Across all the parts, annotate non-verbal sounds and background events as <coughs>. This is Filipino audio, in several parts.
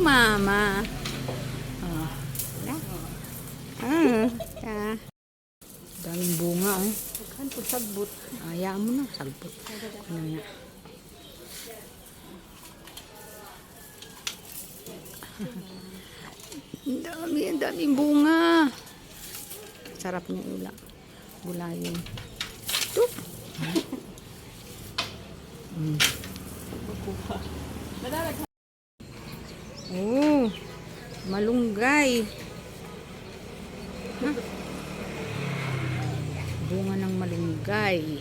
mama. Oh. Wala. Hmm. Ah, ta. Bunga eh. Kan po sagbot. Aya mo na sagbot. Ano na? ang dami, ang daming bunga. Sarap ng ulam. Gulayin. Ito. mm. Madalaghan malunggay. Ha? Bunga ng malunggay.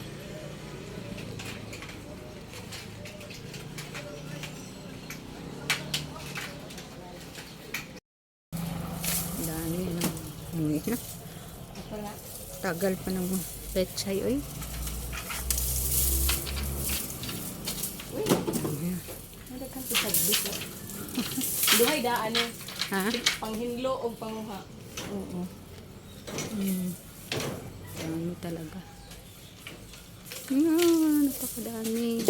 Dami ng Uy, na. Tagal pa ng pechay, oy. <laughs> Duhay daan eh. Ha? Panghinlo o panguha. Oo. Mm. Dami talaga. Ah, napakadami.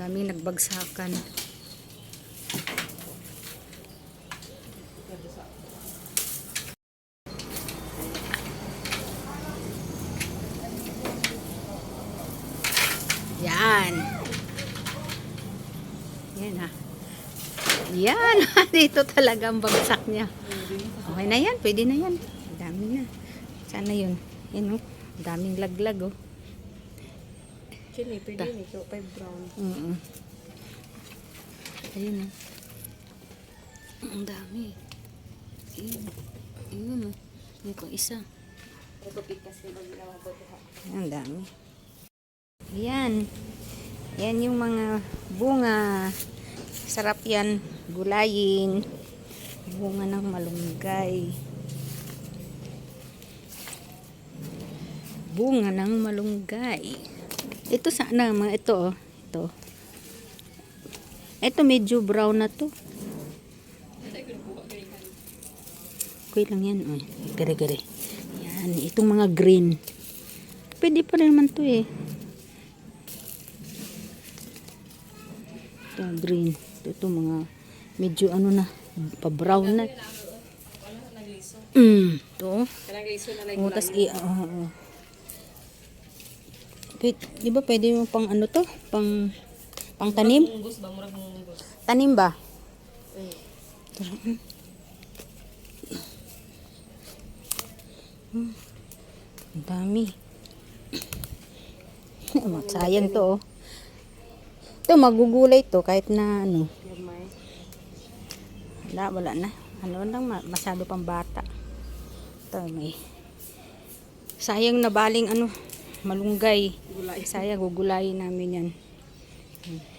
Dami nagbagsakan. Yan. Yan ha. Yan. <laughs> Dito talaga ang bagsak niya. Okay na yan. Pwede na yan. Dami na. Sana yun. Yan oh. Ang Daming laglag oh. Chili, pwede ni. So, five brown. Mm Ayun oh. Ang dami. Ayun. Ayun oh. Ayun ko isa. Ito. Ang dami. Yan. Yan yung mga bunga. Sarap yan. Gulayin. Bunga ng malunggay. Bunga ng malunggay. Ito sana mga ito oh. Ito. Ito medyo brown na to. Kuy lang yan. Oh. Gare-gare. Yan. Itong mga green. Pwede pa rin naman to eh. Ito, green. Ito, ito mga medyo ano na, pa-brown na. Mm, ito. Oh, tas i, oo. Pwede, di ba pwede mo pang ano to? Pang, pang tanim? Tanim ba? Hmm. Ang. <coughs> Sayang to oh. Ito magugulay to kahit na ano. Wala, wala na. Ano lang, ma- masyado pang bata. Ito may. Sayang na baling ano, malunggay. Gulay. Sayang, gugulayin namin yan. Hmm.